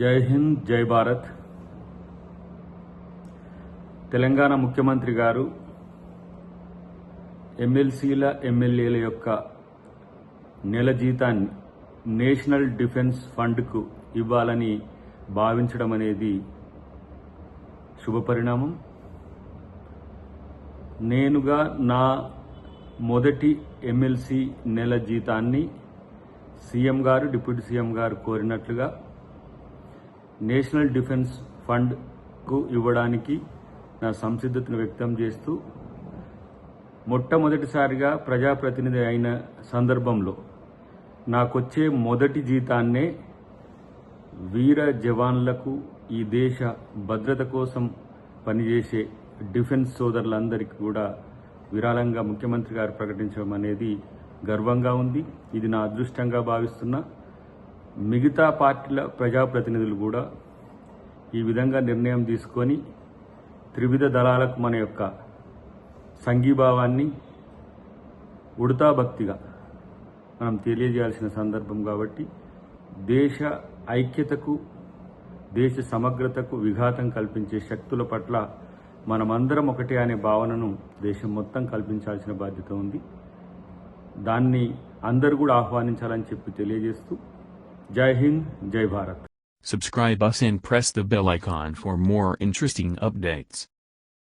జై హింద్ జై భారత్. తెలంగాణ ముఖ్యమంత్రి గారు ఎమ్మెల్సీల ఎమ్మెల్యేల యొక్క నెల జీతాన్ని నేషనల్ డిఫెన్స్ ఫండ్కు ఇవ్వాలని భావించడం అనేది శుభపరిణామం నేనుగా నా మొదటి ఎమ్మెల్సీ నెల జీతాన్ని సీఎం గారు డిప్యూటీ సీఎం గారు కోరినట్లుగా నేషనల్ డిఫెన్స్ ఫండ్కు ఇవ్వడానికి నా సంసిద్ధతను వ్యక్తం చేస్తూ మొట్టమొదటిసారిగా ప్రజాప్రతినిధి అయిన సందర్భంలో నాకొచ్చే మొదటి జీతాన్నే వీర జవాన్లకు ఈ దేశ భద్రత కోసం పనిచేసే డిఫెన్స్ సోదరులందరికీ కూడా విరాళంగా ముఖ్యమంత్రి గారు ప్రకటించడం అనేది గర్వంగా ఉంది. ఇది నా అదృష్టంగా భావిస్తున్నా. మిగతా పార్టీల ప్రజాప్రతినిధులు కూడా ఈ విధంగా నిర్ణయం తీసుకొని త్రివిధ దళాలకు మన యొక్క సంఘీభావాన్ని ఉడతా భక్తిగా మనం తెలియజేయాల్సిన సందర్భం కాబట్టి దేశ ఐక్యతకు దేశ సమగ్రతకు విఘాతం కల్పించే శక్తుల పట్ల మనమందరం ఒకటే అనే భావనను దేశం మొత్తం కల్పించాల్సిన బాధ్యత ఉంది. దాన్ని అందరూ కూడా ఆహ్వానించాలని చెప్పి తెలియజేస్తూ Jai Hind, Jai Bharat. Subscribe us and press the bell icon for more interesting updates.